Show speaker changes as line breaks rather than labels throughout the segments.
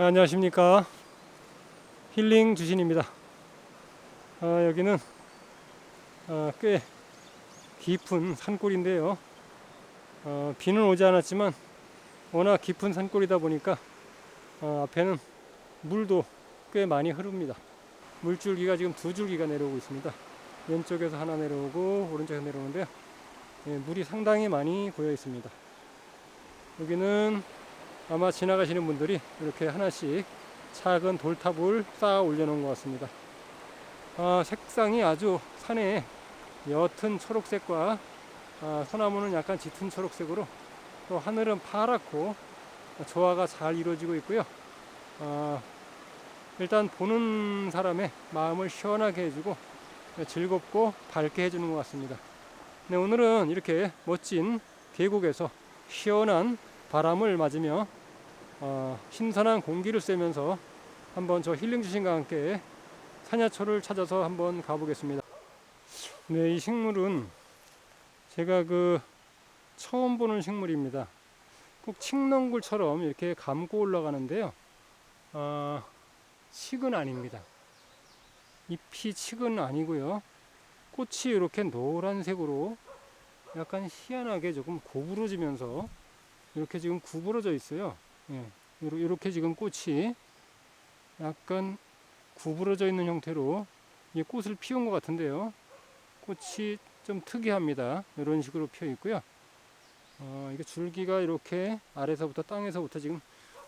아, 안녕하십니까. 힐링 주신입니다. 아, 여기는 아, 꽤 깊은 산골인데요. 어, 비는 오지 않았지만 워낙 깊은 산골이다 보니까 어, 앞에는 물도 꽤 많이 흐릅니다. 물줄기가 지금 두 줄기가 내려오고 있습니다. 왼쪽에서 하나 내려오고 오른쪽에서 내려오는데요. 예, 물이 상당히 많이 고여 있습니다. 여기는 아마 지나가시는 분들이 이렇게 하나씩 작은 돌탑을 쌓아 올려놓은 것 같습니다. 아, 색상이 아주 산에 옅은 초록색과 아, 소나무는 약간 짙은 초록색으로 또 하늘은 파랗고 조화가 잘 이루어지고 있고요. 아, 일단 보는 사람의 마음을 시원하게 해주고 즐겁고 밝게 해주는 것 같습니다. 네, 오늘은 이렇게 멋진 계곡에서 시원한 바람을 맞으며 어, 신선한 공기를 쐬면서 한번 저 힐링 주신과 함께 산야초를 찾아서 한번 가보겠습니다. 네, 이 식물은 제가 그 처음 보는 식물입니다. 꼭 칡넝굴처럼 이렇게 감고 올라가는데요. 어, 칡은 아닙니다. 잎이 칡은 아니고요. 꽃이 이렇게 노란색으로 약간 희한하게 조금 고부러지면서 이렇게 지금 구부러져 있어요. 예, 요러- 요렇게 지금 꽃이 약간 구부러져 있는 형태로 이 꽃을 피운 것 같은데요. 꽃이 좀 특이합니다. 이런 식으로 피어 있고요. 어, 이게 줄기가 이렇게 아래서부터 땅에서부터 지금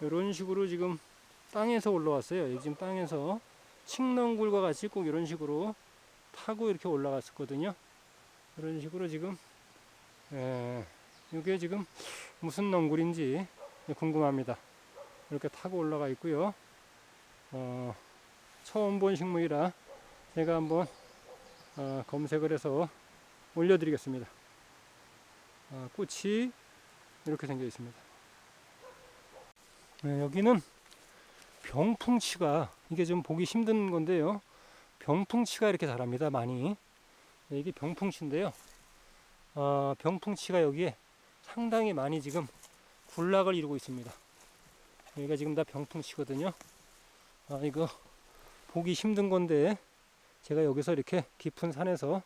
이런 식으로 지금 땅에서 올라왔어요. 지금 땅에서 칡넝굴과 같이 꼭 이런 식으로 타고 이렇게 올라갔었거든요. 이런 식으로 지금 예, 이게 지금 무슨 넝굴인지 궁금합니다. 이렇게 타고 올라가 있고요. 어, 처음 본 식물이라 제가 한번 어, 검색을 해서 올려드리겠습니다. 어, 꽃이 이렇게 생겨 있습니다. 네, 여기는 병풍치가 이게 좀 보기 힘든 건데요. 병풍치가 이렇게 자랍니다. 많이 네, 이게 병풍치인데요. 어, 병풍치가 여기에 상당히 많이 지금 군락을 이루고 있습니다. 여기가 지금 다 병풍치거든요. 아, 이거 보기 힘든 건데 제가 여기서 이렇게 깊은 산에서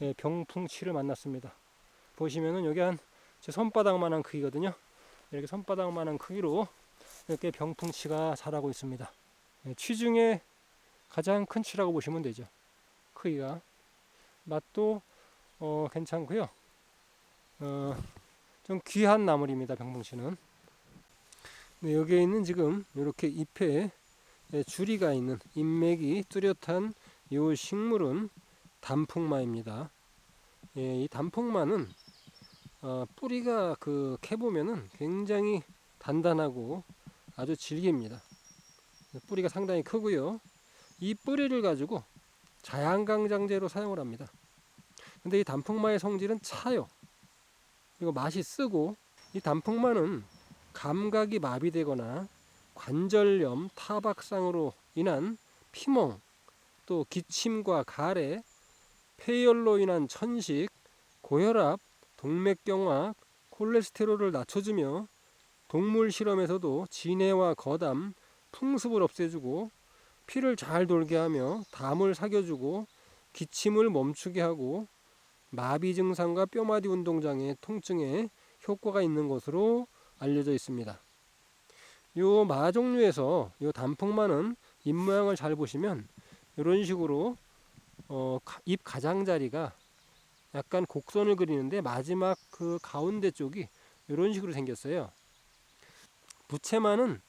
예, 병풍치를 만났습니다. 보시면은 여기 한 제 손바닥만한 크기거든요. 이렇게 손바닥만한 크기로 이렇게 병풍치가 자라고 있습니다. 예, 치 중에 가장 큰 치라고 보시면 되죠. 크기가 맛도 어, 괜찮고요. 어, 좀 귀한 나물입니다. 병풍치는. 네, 여기에 있는 지금 이렇게 잎에 예, 줄이가 있는 잎맥이 뚜렷한 이 식물은 단풍마입니다. 예, 이 단풍마는 어, 뿌리가 그 캐보면은 굉장히 단단하고 아주 질깁니다. 뿌리가 상당히 크고요. 이 뿌리를 가지고 자양강장제로 사용을 합니다. 근데 이 단풍마의 성질은 차요. 그리고 맛이 쓰고 이 단풍마는 감각이 마비되거나 관절염, 타박상으로 인한 피멍, 또 기침과 가래, 폐열로 인한 천식, 고혈압, 동맥경화, 콜레스테롤을 낮춰주며 동물 실험에서도 진해와 거담, 풍습을 없애주고 피를 잘 돌게 하며 담을 사겨주고 기침을 멈추게 하고 마비 증상과 뼈마디 운동 장애 통증에 효과가 있는 것으로 알려져 있습니다. 요 마 종류에서 요 단풍마는 잎 모양을 잘 보시면 이런 식으로 어, 가- 잎 가장자리가 약간 곡선을 그리는데 마지막 그 가운데 쪽이 이런 식으로 생겼어요. 부채마는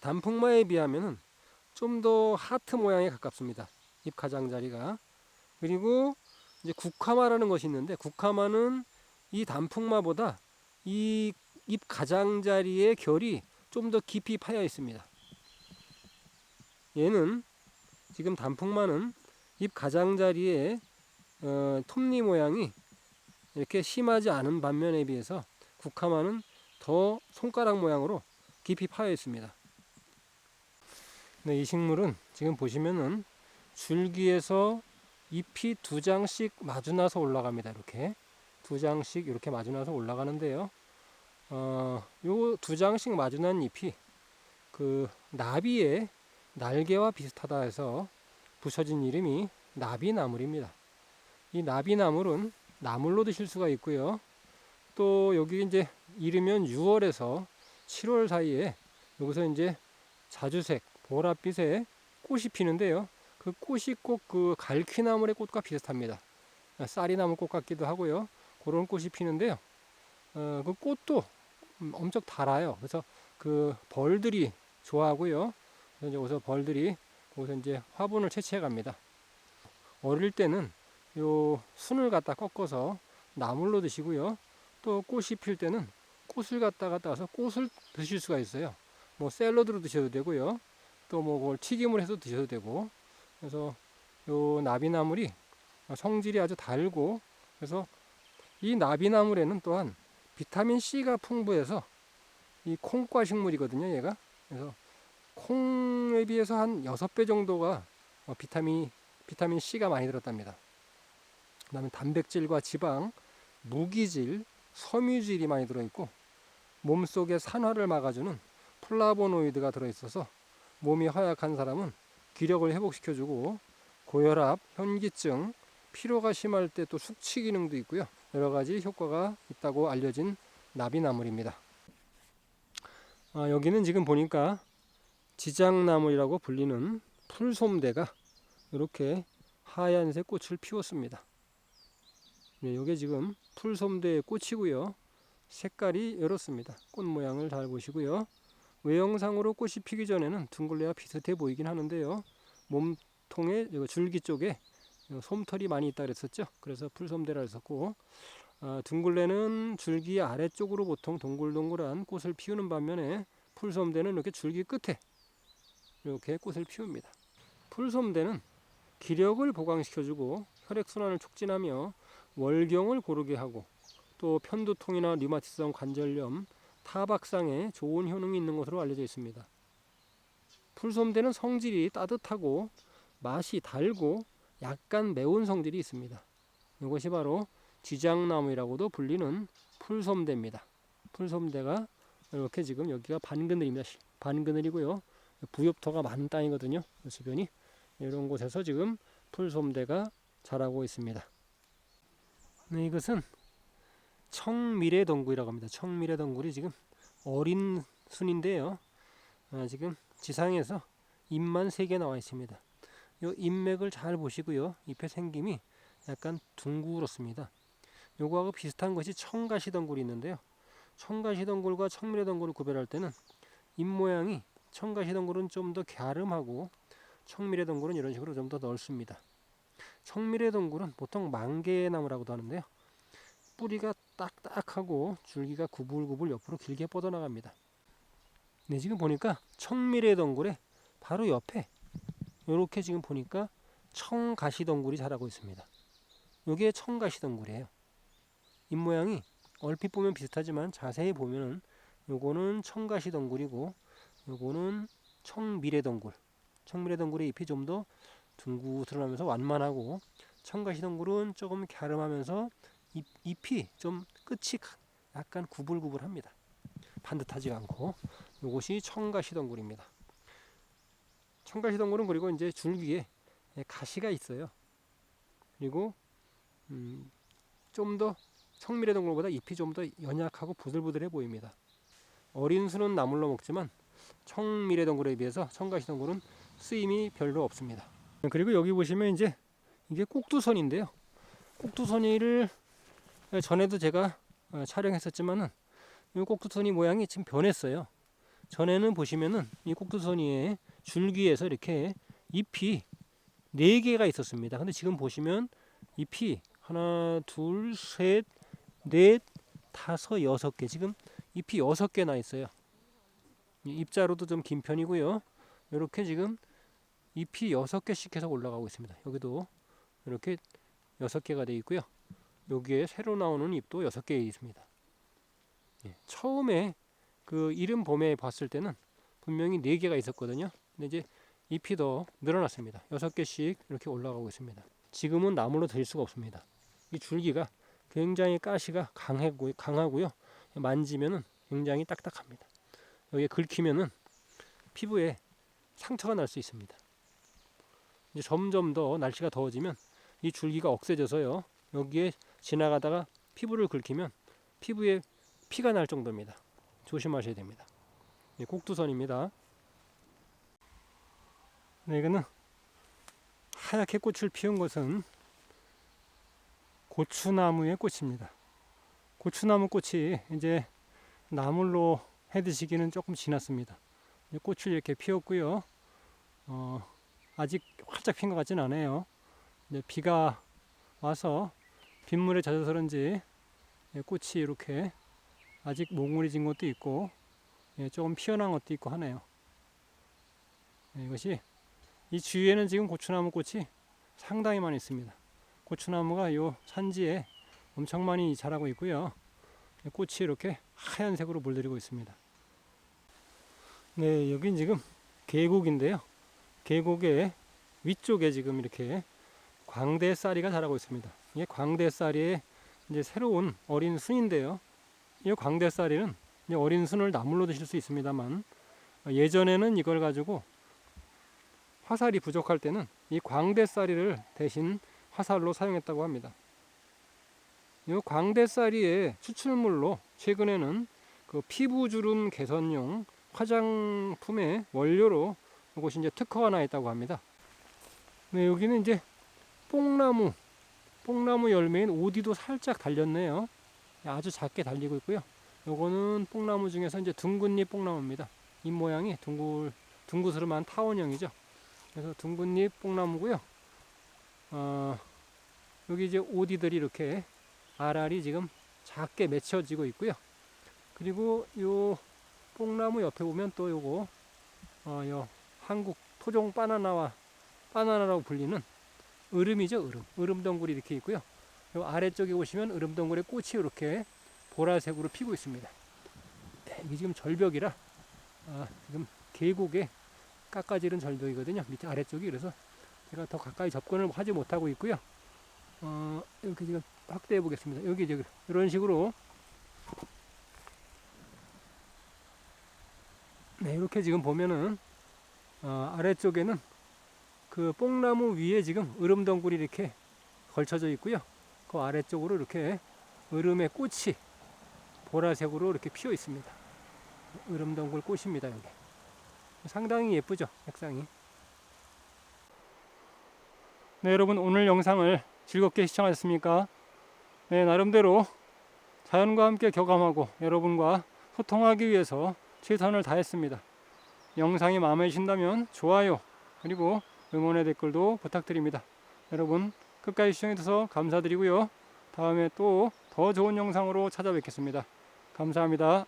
단풍마에 비하면은 좀 더 하트 모양에 가깝습니다. 잎 가장자리가 그리고 이제 국화마라는 것이 있는데 국화마는 이 단풍마보다 이 잎 가장자리의 결이 좀 더 깊이 파여 있습니다. 얘는 지금 단풍마는 잎 가장자리의 어, 톱니 모양이 이렇게 심하지 않은 반면에 비해서 국화마는 더 손가락 모양으로 깊이 파여 있습니다. 네, 이 식물은 지금 보시면은 줄기에서 잎이 두 장씩 마주나서 올라갑니다. 이렇게 두 장씩 이렇게 마주나서 올라가는데요. 어, 요 두 장씩 마주난 잎이 그 나비의 날개와 비슷하다 해서 붙여진 이름이 나비나물입니다. 이 나비나물은 나물로 드실 수가 있고요. 또 여기 이제 이르면 6월에서 7월 사이에 여기서 이제 자주색 보랏빛의 꽃이 피는데요. 그 꽃이 꼭 그 갈퀴나물의 꽃과 비슷합니다. 쌀이나물 꽃 같기도 하고요. 그런 꽃이 피는데요. 어, 그 꽃도 음, 엄청 달아요. 그래서 그 벌들이 좋아하고요. 그래서 이제 여기서 벌들이 거기서 이제 화분을 채취해 갑니다. 어릴 때는 요 순을 갖다 꺾어서 나물로 드시고요. 또 꽃이 필 때는 꽃을 갖다 갖다 서 꽃을 드실 수가 있어요. 뭐 샐러드로 드셔도 되고요. 또 뭐 그걸 튀김을 해서 드셔도 되고. 그래서 요 나비나물이 성질이 아주 달고 그래서 이 나비나물에는 또한 비타민 C가 풍부해서 이 콩과 식물이거든요, 얘가. 그래서 콩에 비해서 한 6배 정도가 어, 비타민 비타민 C가 많이 들었답니다. 그다음에 단백질과 지방, 무기질, 섬유질이 많이 들어 있고 몸속의 산화를 막아주는 플라보노이드가 들어 있어서 몸이 허약한 사람은 기력을 회복시켜 주고 고혈압, 현기증, 피로가 심할 때 또 숙취 기능도 있고요. 여러 가지 효과가 있다고 알려진 나비나물입니다. 아, 여기는 지금 보니까 지장나물이라고 불리는 풀솜대가 이렇게 하얀색 꽃을 피웠습니다. 네, 이게 지금 풀솜대의 꽃이고요. 색깔이 이렇습니다. 꽃 모양을 잘 보시고요. 외형상으로 꽃이 피기 전에는 둥글레와 비슷해 보이긴 하는데요. 이거 줄기 쪽에 솜털이 많이 있다 그랬었죠. 그래서 풀솜대라 했었고 아, 둥글레는 줄기 아래쪽으로 보통 동글동글한 꽃을 피우는 반면에 풀솜대는 이렇게 줄기 끝에 이렇게 꽃을 피웁니다. 풀솜대는 기력을 보강시켜주고 혈액순환을 촉진하며 월경을 고르게 하고 또 편두통이나 류마티성 관절염, 타박상에 좋은 효능이 있는 것으로 알려져 있습니다. 풀솜대는 성질이 따뜻하고 맛이 달고 약간 매운 성질이 있습니다. 이것이 바로 쥐장나무이라고도 불리는 풀솜대입니다. 풀솜대가 이렇게 지금 여기가 반그늘입니다. 반그늘이고요. 부엽토가 많은 땅이거든요. 주변이 이런 곳에서 지금 풀솜대가 자라고 있습니다. 네, 이것은 청미래 덩굴이라고 합니다. 청미래 덩굴이 지금 어린 순인데요. 아, 지금 지상에서 잎만 세개 나와 있습니다. 이 잎맥을 잘 보시고요. 잎의 생김이 약간 둥그렇습니다. 요거하고 비슷한 것이 청가시 덩굴이 있는데요. 청가시 덩굴과 청미래 덩굴을 구별할 때는 잎 모양이 청가시 덩굴은 좀 더 갸름하고 청미래 덩굴은 이런 식으로 좀 더 넓습니다. 청미래 덩굴은 보통 망개나무라고도 하는데요. 뿌리가 딱딱하고 줄기가 구불구불 옆으로 길게 뻗어나갑니다. 네, 지금 보니까 청미래 덩굴의 바로 옆에 이렇게 지금 보니까 청가시 덩굴이 자라고 있습니다. 이게 청가시 덩굴이에요. 잎 모양이 얼핏 보면 비슷하지만 자세히 보면은 요거는 청가시 덩굴이고 요거는 청미래 덩굴. 청미래 덩굴의 잎이 좀 더 둥구스러면서 완만하고 청가시 덩굴은 조금 갸름하면서 잎, 잎이 좀 끝이 약간 구불구불합니다. 반듯하지가 않고 이것이 청가시덩굴입니다. 청가시덩굴은 그리고 이제 줄기에 가시가 있어요. 그리고 음, 좀 더 청미래덩굴보다 잎이 좀 더 연약하고 부들부들해 보입니다. 어린 수는 나물로 먹지만 청미래덩굴에 비해서 청가시덩굴은 쓰임이 별로 없습니다. 그리고 여기 보시면 이제 이게 꼭두선인데요. 꼭두선이를 전에도 제가 어, 촬영했었지만은 이 꼭두선이 모양이 지금 변했어요. 전에는 보시면은 이 꼭두선이의 줄기에서 이렇게 잎이 네 개가 있었습니다. 근데 지금 보시면 잎이 하나, 둘, 셋, 넷, 다섯, 여섯 개. 지금 잎이 여섯 개나 있어요. 잎자루도 좀 긴 편이고요. 이렇게 지금 잎이 여섯 개씩 해서 올라가고 있습니다. 여기도 이렇게 여섯 개가 되어 있고요. 여기에 새로 나오는 잎도 여섯 개 있습니다. 예, 처음에 그 이름 봄에 봤을 때는 분명히 네 개가 있었거든요. 근데 이제 잎이 더 늘어났습니다. 여섯 개씩 이렇게 올라가고 있습니다. 지금은 나무로 될 수가 없습니다. 이 줄기가 굉장히 가시가 강하고, 강하고요. 만지면은 굉장히 딱딱합니다. 여기에 긁히면은 피부에 상처가 날 수 있습니다. 이제 점점 더 날씨가 더워지면 이 줄기가 억세져서요. 여기에 지나가다가 피부를 긁히면 피부에 피가 날 정도입니다. 조심하셔야 됩니다. 네, 꼭두선입니다. 네, 이거는 하얗게 꽃을 피운 것은 고추나무의 꽃입니다. 고추나무 꽃이 이제 나물로 해 드시기는 조금 지났습니다. 꽃을 이렇게 피웠고요. 어, 아직 활짝 핀 것 같진 않아요. 이제 비가 와서 빗물에 젖어서 그런지 예, 꽃이 이렇게 아직 몽울이 진 것도 있고 예, 조금 피어난 것도 있고 하네요. 예, 이것이 이 주위에는 지금 고추나무 꽃이 상당히 많이 있습니다. 고추나무가 이 산지에 엄청 많이 자라고 있고요. 예, 꽃이 이렇게 하얀색으로 물들이고 있습니다. 네, 여긴 지금 계곡인데요. 계곡의 위쪽에 지금 이렇게 광대 쌀이가 자라고 있습니다. 이게 광대쌀이의 이제 새로운 어린 순인데요. 이 광대쌀이는 이제 어린 순을 나물로 드실 수 있습니다만 예전에는 이걸 가지고 화살이 부족할 때는 이 광대쌀이를 대신 화살로 사용했다고 합니다. 이 광대쌀이의 추출물로 최근에는 그 피부 주름 개선용 화장품의 원료로 이것이 이제 특허가 나 있다고 합니다. 네, 여기는 이제 뽕나무, 뽕나무 열매인 오디도 살짝 달렸네요. 아주 작게 달리고 있고요. 요거는 뽕나무 중에서 이제 둥근잎 뽕나무입니다. 잎 모양이 둥글, 둥그스름한 타원형이죠. 그래서 둥근잎 뽕나무고요. 어, 여기 이제 오디들이 이렇게 알알이 지금 작게 맺혀지고 있고요. 그리고 요 뽕나무 옆에 보면 또 요거 어, 요 한국 토종 바나나와 바나나라고 불리는 으름이죠, 으름. 으름 덩굴이 이렇게 있고요. 요 아래쪽에 보시면 으름 덩굴의 꽃이 이렇게 보라색으로 피고 있습니다. 네, 이게 지금 절벽이라 아, 지금 계곡에 깎아지른 절벽이거든요. 밑에 아래쪽이 그래서 제가 더 가까이 접근을 하지 못하고 있고요. 어, 이렇게 지금 확대해 보겠습니다. 여기 저기 이런 식으로 네, 이렇게 지금 보면은 어, 아래쪽에는 그 뽕나무 위에 지금 으름 덩굴이 이렇게 걸쳐져 있고요. 그 아래쪽으로 이렇게 으름의 꽃이 보라색으로 이렇게 피어 있습니다. 으름 덩굴 꽃입니다, 여기. 상당히 예쁘죠, 색상이. 네, 여러분 오늘 영상을 즐겁게 시청하셨습니까? 네, 나름대로 자연과 함께 교감하고 여러분과 소통하기 위해서 최선을 다했습니다. 영상이 마음에 드신다면 좋아요 그리고 응원의 댓글도 부탁드립니다. 여러분 끝까지 시청해주셔서 감사드리고요. 다음에 또 더 좋은 영상으로 찾아뵙겠습니다. 감사합니다.